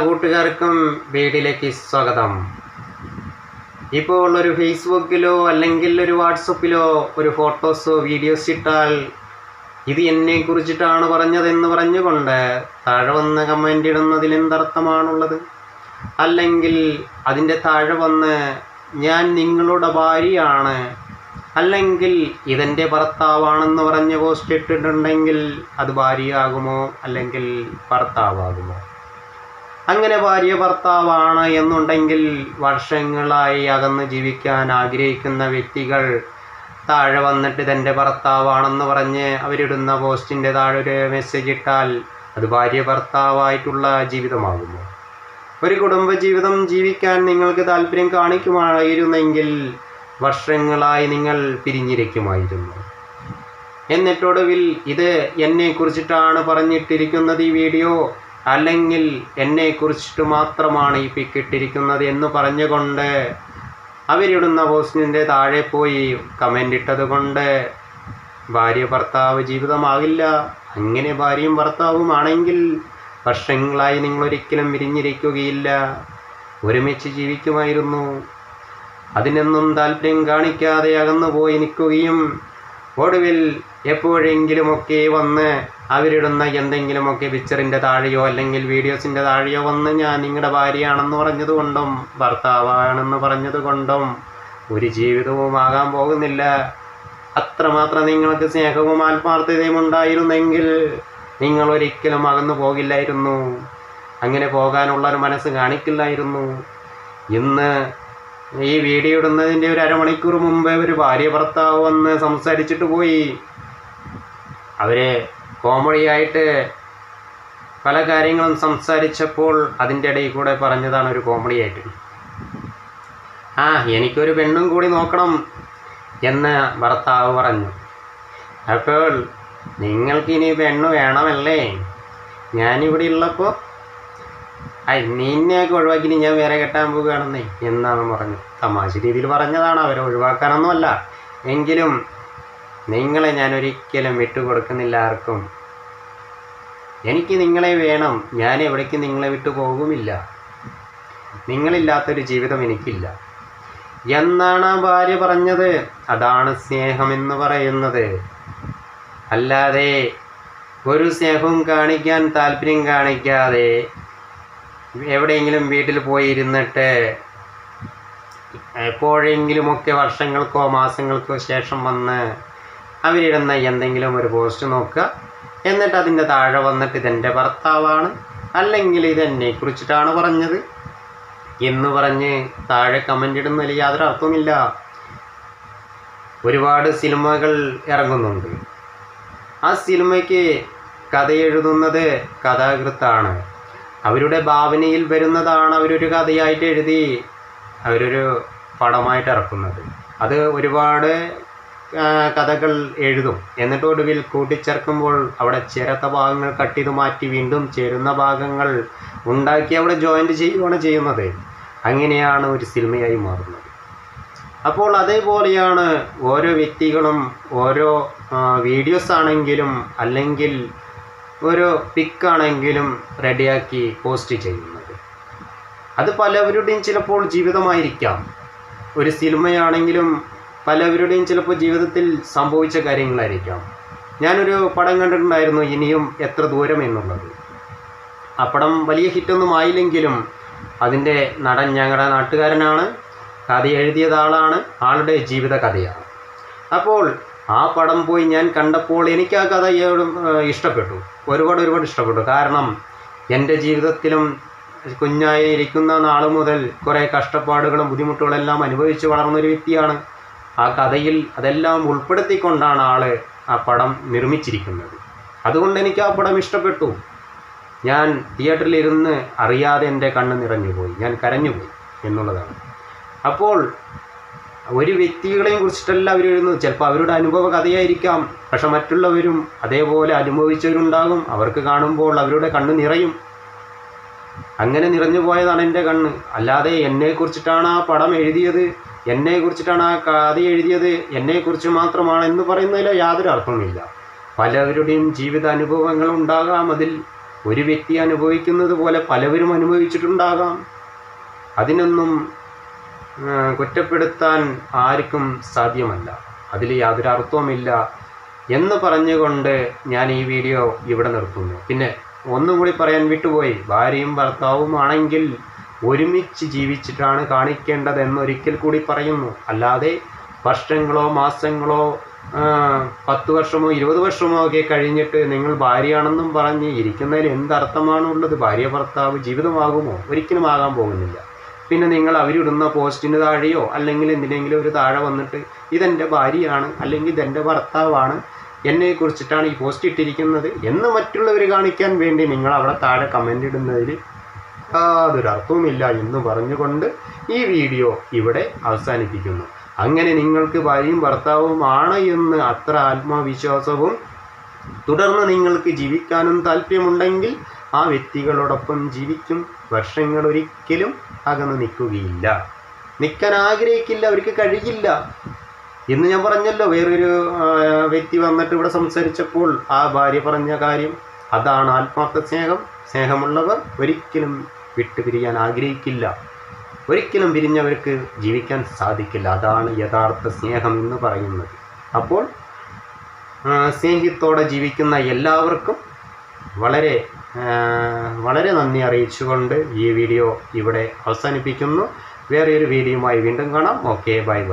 കൂട്ടുകാർക്കും വീഡിയോയിലേക്ക് സ്വാഗതം. ഇപ്പോൾ ഒരു ഫേസ്ബുക്കിലോ അല്ലെങ്കിൽ ഒരു വാട്സപ്പിലോ ഒരു ഫോട്ടോസോ വീഡിയോസ് ഇട്ടാൽ ഇത് എന്നെ കുറിച്ചിട്ടാണ് പറഞ്ഞതെന്ന് പറഞ്ഞുകൊണ്ട് താഴെ വന്ന് കമന്റ് ഇടുന്നതിൽ എന്തർത്ഥമാണുള്ളത്? അല്ലെങ്കിൽ അതിന്റെ താഴെ വന്ന് ഞാൻ നിങ്ങളുടെ ഭാര്യയാണ്. അല്ലെങ്കിൽ ഇതെന്റെ ഭർത്താവാണെന്ന് പറഞ്ഞ് പോസ്റ്റ് ഇട്ടിട്ടുണ്ടെങ്കിൽ അത് ഭാര്യയാകുമോ? അല്ലെങ്കിൽ ഭർത്താവാകുമോ? അങ്ങനെ ഭാര്യ ഭർത്താവാണ് എന്നുണ്ടെങ്കിൽ വർഷങ്ങളായി അകന്ന് ജീവിക്കാൻ ആഗ്രഹിക്കുന്ന വ്യക്തികൾ താഴെ വന്നിട്ട് തന്റെ ഭർത്താവാണെന്ന് പറഞ്ഞ് അവരിടുന്ന പോസ്റ്റിന്റെ താഴെ ഒരു മെസ്സേജ് ഇട്ടാൽ അത് ഭാര്യ ഭർത്താവായിട്ടുള്ള ജീവിതമാകുമോ? ഒരു കുടുംബജീവിതം ജീവിക്കാൻ നിങ്ങൾക്ക് താല്പര്യം കാണിക്കുമായിരുന്നെങ്കിൽ വർഷങ്ങളായി നിങ്ങൾ പിരിഞ്ഞിരിക്കുമായിരുന്നു. എന്നിട്ടൊടുവിൽ ഇത് എന്നെ കുറിച്ചിട്ടാണ് പറഞ്ഞിട്ടിരിക്കുന്നത് ഈ വീഡിയോ. അല്ലെങ്കിൽ എന്നെ കുറിച്ചിട്ട് മാത്രമാണ് ഈ പിക്ക് ഇട്ടിരിക്കുന്നത് എന്ന് പറഞ്ഞുകൊണ്ട് അവരിടുന്ന പോസ്റ്റിന്റെ താഴെ പോയി കമന്റ് ഇട്ടത് കൊണ്ട് ഭാര്യ ഭർത്താവ് ജീവിതമാകില്ല. അങ്ങനെ ഭാര്യയും ഭർത്താവും ആണെങ്കിൽ വർഷങ്ങളായി നിങ്ങളൊരിക്കലും വിരിഞ്ഞിരിക്കുകയില്ല. ഒരുമിച്ച് ജീവിക്കുമായിരുന്നു. അതിനൊന്നും താല്പര്യം കാണിക്കാതെ അകന്നു പോയി നിൽക്കുകയും ഒടുവിൽ എപ്പോഴെങ്കിലുമൊക്കെ വന്ന് അവരിടുന്ന എന്തെങ്കിലുമൊക്കെ പിക്ചറിന്റെ താഴെയോ അല്ലെങ്കിൽ വീഡിയോസിന്റെ താഴെയോ വന്ന് ഞാൻ നിങ്ങളുടെ ഭാര്യയാണെന്ന് പറഞ്ഞതുകൊണ്ടും ഭർത്താവാണെന്ന് പറഞ്ഞതുകൊണ്ടും ഒരു ജീവിതവും ആകാൻ പോകുന്നില്ല. അത്രമാത്രം നിങ്ങൾക്ക് സ്നേഹവും ആത്മാർത്ഥതയും ഉണ്ടായിരുന്നെങ്കിൽ നിങ്ങൾ ഒരിക്കലും അകന്നു പോകില്ലായിരുന്നു. അങ്ങനെ പോകാനുള്ള ഒരു മനസ്സ് കാണിക്കില്ലായിരുന്നു. ഇന്ന് ഈ വീഡിയോ ഇടുന്നതിന്റെ ഒരു അരമണിക്കൂർ മുമ്പേ ഒരു ഭാര്യ ഭർത്താവ് വന്ന് സംസാരിച്ചിട്ട് പോയി. അവരെ കോമഡിയായിട്ട് പല കാര്യങ്ങളും സംസാരിച്ചപ്പോൾ അതിന്റെ ഇടയിൽ കൂടെ പറഞ്ഞതാണ് ഒരു കോമഡിയായിട്ട്. ആ എനിക്കൊരു പെണ്ണും കൂടി നോക്കണം എന്ന് ഭർത്താവ് പറഞ്ഞു. അപ്പോൾ നിങ്ങൾക്കിനി പെണ്ണ് വേണമല്ലേ? ഞാനിവിടെ ഉള്ളപ്പോൾ ഐ നിന്നെയൊക്കെ ഒഴിവാക്കി ഞാൻ വേറെ കെട്ടാൻ പോവുകയാണെന്നേ എന്നാണ് പറഞ്ഞു തമാശ രീതിയിൽ പറഞ്ഞതാണ് അവരെ ഒഴിവാക്കാനൊന്നുമല്ല. എങ്കിലും നിങ്ങളെ ഞാൻ ഒരിക്കലും വിട്ടുകൊടുക്കുന്നില്ല ആർക്കും. എനിക്ക് നിങ്ങളെ വേണം. ഞാൻ എവിടേക്ക് നിങ്ങളെ വിട്ടു പോകുമില്ല. നിങ്ങളില്ലാത്തൊരു ജീവിതം എനിക്കില്ല. എന്നാണ് ആ ഭാര്യ പറഞ്ഞത്? അതാണ് സ്നേഹമെന്ന് പറയുന്നത്. അല്ലാതെ ഒരു സ്നേഹവും കാണിക്കാൻ താല്പര്യം കാണിക്കാതെ എവിടെയെങ്കിലും വീട്ടിൽ പോയി ഇരുന്നിട്ട് എപ്പോഴെങ്കിലുമൊക്കെ വർഷങ്ങൾക്കോ മാസങ്ങൾക്കോ ശേഷം വന്ന് അവരിടുന്ന എന്തെങ്കിലും ഒരു പോസ്റ്റ് നോക്കുക. എന്നിട്ട് അതിന്റെ താഴെ വന്നിട്ട് ഇതെന്റെ ഭർത്താവാണ്. അല്ലെങ്കിൽ ഇതെന്നെ കുറിച്ചിട്ടാണ് പറഞ്ഞത്. എന്ന് പറഞ്ഞ് താഴെ കമന്റ് ഇടുന്നതിൽ യാതൊരു അർത്ഥമില്ല ഒരുപാട് സിനിമകൾ ഇറങ്ങുന്നുണ്ട്. ആ സിനിമയ്ക്ക് കഥ എഴുതുന്നത് കഥാകൃത്താണ്. അവരുടെ ഭാവനയിൽ വരുന്നതാണ് അവരൊരു കഥയായിട്ട് എഴുതി അവരൊരു പടമായിട്ട് ഇറക്കുന്നത്. അത് ഒരുപാട് കഥകൾ എഴുതും. എന്നിട്ട് ഒടുവിൽ കൂട്ടിച്ചേർക്കുമ്പോൾ അവിടെ ചേരാത്ത ഭാഗങ്ങൾ കട്ട് ചെയ്ത് മാറ്റി വീണ്ടും ചേരുന്ന ഭാഗങ്ങൾ ഉണ്ടാക്കി അവിടെ ജോയിന്റ് ചെയ്യുകയാണ് ചെയ്യുന്നത്. അങ്ങനെയാണ് ഒരു സിനിമയായി മാറുന്നത്. അപ്പോൾ അതേപോലെയാണ് ഓരോ വ്യക്തികളും ഓരോ വീഡിയോസ് ആണെങ്കിലും അല്ലെങ്കിൽ ഓരോ പിക്കാണെങ്കിലും റെഡിയാക്കി പോസ്റ്റ് ചെയ്യുന്നത്. അത് പലവരുടെയും ചിലപ്പോൾ ജീവിതമായിരിക്കാം. ഒരു സിനിമയാണെങ്കിലും പലവരുടെയും ചിലപ്പോൾ ജീവിതത്തിൽ സംഭവിച്ച കാര്യങ്ങളായിരിക്കാം. ഞാനൊരു പടം കണ്ടിട്ടുണ്ടായിരുന്നു ഇനിയും എത്ര ദൂരം എന്നുള്ളത്. ആ പടം വലിയ ഹിറ്റൊന്നും ആയില്ലെങ്കിലും അതിന്റെ നടൻ ഞങ്ങളുടെ നാട്ടുകാരനാണ് കഥ എഴുതിയത് ആളാണ് ആളുടെ ജീവിത കഥയാണ്. അപ്പോൾ ആ പടം പോയി ഞാൻ കണ്ടപ്പോൾ എനിക്ക് ആ കഥ ഇഷ്ടപ്പെട്ടു. ഒരുപാട് ഒരുപാട് ഇഷ്ടപ്പെട്ടു. കാരണം എന്റെ ജീവിതത്തിലും കുഞ്ഞായി ഇരിക്കുന്ന നാൾ മുതൽ കുറേ കഷ്ടപ്പാടുകളും ബുദ്ധിമുട്ടുകളെല്ലാം അനുഭവിച്ച് വളർന്നൊരു വ്യക്തിയാണ്. ആ കഥയിൽ അതെല്ലാം ഉൾപ്പെടുത്തിക്കൊണ്ടാണ് ആൾ ആ പടം നിർമ്മിച്ചിരിക്കുന്നത്. അതുകൊണ്ട് എനിക്ക് ആ പടം ഇഷ്ടപ്പെട്ടു. ഞാൻ തിയേറ്ററിൽ ഇരുന്ന് അറിയാതെ എന്റെ കണ്ണ് നിറഞ്ഞുപോയി. ഞാൻ കരഞ്ഞുപോയി എന്നുള്ളതാണ്. അപ്പോൾ ഒരു വ്യക്തികളെയും കുറിച്ചിട്ടല്ല അവർ എഴുതുന്നത് ചിലപ്പോൾ അവരുടെ അനുഭവ കഥയായിരിക്കാം. പക്ഷെ മറ്റുള്ളവരും അതേപോലെ അനുഭവിച്ചവരുണ്ടാകും. അവർക്ക് കാണുമ്പോൾ അവരുടെ കണ്ണ് നിറയും. അങ്ങനെ നിറഞ്ഞു പോയതാണ് എന്റെ കണ്ണ്. അല്ലാതെ എന്നെ കുറിച്ചിട്ടാണ് ആ പടം എഴുതിയത്. എന്നെക്കുറിച്ചിട്ടാണ് ആ കഥ എഴുതിയത്. എന്നെക്കുറിച്ച് മാത്രമാണ് എന്ന് പറയുന്നതിൽ യാതൊരു അർത്ഥവുമില്ല. പലവരുടെയും ജീവിത അനുഭവങ്ങൾ ഉണ്ടാകാം. അതിൽ ഒരു വ്യക്തി അനുഭവിക്കുന്നത് പോലെ പലവരും അനുഭവിച്ചിട്ടുണ്ടാകാം. അതിനൊന്നും കുറ്റപ്പെടുത്താൻ ആർക്കും സാധ്യമല്ല. അതിൽ യാതൊരു അർത്ഥവുമില്ല എന്ന് പറഞ്ഞുകൊണ്ട് ഞാൻ ഈ വീഡിയോ ഇവിടെ നിർത്തുന്നു. പിന്നെ ഒന്നും കൂടി പറയാൻ വിട്ടുപോയി. ഭാര്യയും ഭർത്താവും ആണെങ്കിൽ ഒരുമിച്ച് ജീവിച്ചിട്ടാണ് കാണിക്കേണ്ടത് എന്നൊരിക്കൽ കൂടി പറയുന്നു. അല്ലാതെ വർഷങ്ങളോ മാസങ്ങളോ പത്ത് വർഷമോ ഇരുപത് വർഷമോ ഒക്കെ കഴിഞ്ഞിട്ട് നിങ്ങൾ ഭാര്യയാണെന്നും പറഞ്ഞ് ഇരിക്കുന്നതിൽ എന്തർത്ഥമാണുള്ളത് ഭാര്യ ഭർത്താവ് ജീവിതമാകുമോ? ഒരിക്കലും ആകാൻ പോകുന്നില്ല. പിന്നെ നിങ്ങൾ അവരിടുന്ന പോസ്റ്റിന് താഴെയോ അല്ലെങ്കിൽ എന്തിനെങ്കിലും ഒരു താഴെ വന്നിട്ട് ഇതെന്റെ ഭാര്യയാണ് അല്ലെങ്കിൽ ഇതെന്റെ ഭർത്താവാണ് എന്നെ കുറിച്ചിട്ടാണ് ഈ പോസ്റ്റ് ഇട്ടിരിക്കുന്നത് എന്ന് മറ്റുള്ളവർ കാണിക്കാൻ വേണ്ടി നിങ്ങൾ അവിടെ താഴെ കമന്റ് ഇടുന്നതിൽ യാതൊരു അർത്ഥവുമില്ല എന്ന് പറഞ്ഞുകൊണ്ട് ഈ വീഡിയോ ഇവിടെ അവസാനിപ്പിക്കുന്നു. അങ്ങനെ നിങ്ങൾക്ക് ഭാര്യയും ഭർത്താവുമാണ് എന്ന് അത്ര ആത്മവിശ്വാസവും തുടർന്ന് നിങ്ങൾക്ക് ജീവിക്കാനും താല്പര്യമുണ്ടെങ്കിൽ ആ വ്യക്തികളോടൊപ്പം ജീവിക്കും. വർഷങ്ങൾ ഒരിക്കലും അകന്ന് നിൽക്കുകയില്ല. നിൽക്കാൻ ആഗ്രഹിക്കില്ല അവർക്ക് കഴിയില്ല. എന്ന് ഞാൻ പറഞ്ഞല്ലോ വേറൊരു വ്യക്തി വന്നിട്ട് ഇവിടെ സംസാരിച്ചപ്പോൾ ആ ഭാര്യ പറഞ്ഞ കാര്യം. അതാണ് ആത്മാർത്ഥ സ്നേഹം. സ്നേഹമുള്ളവർ ഒരിക്കലും വിട്ടുപിരിയാൻ ആഗ്രഹിക്കില്ല. ഒരിക്കലും പിരിഞ്ഞവർക്ക് ജീവിക്കാൻ സാധിക്കില്ല. അതാണ് യഥാർത്ഥ സ്നേഹം എന്ന് പറയുന്നത്. അപ്പോൾ സ്നേഹത്തോടെ ജീവിക്കുന്ന എല്ലാവർക്കും വളരെ വളരെ നന്ദി അറിയിച്ചുകൊണ്ട് ഈ വീഡിയോ ഇവിടെ അവസാനിപ്പിക്കുന്നു. വേറെ ഒരു വീഡിയോയുമായി വീണ്ടും കാണാം. Okay bye bye.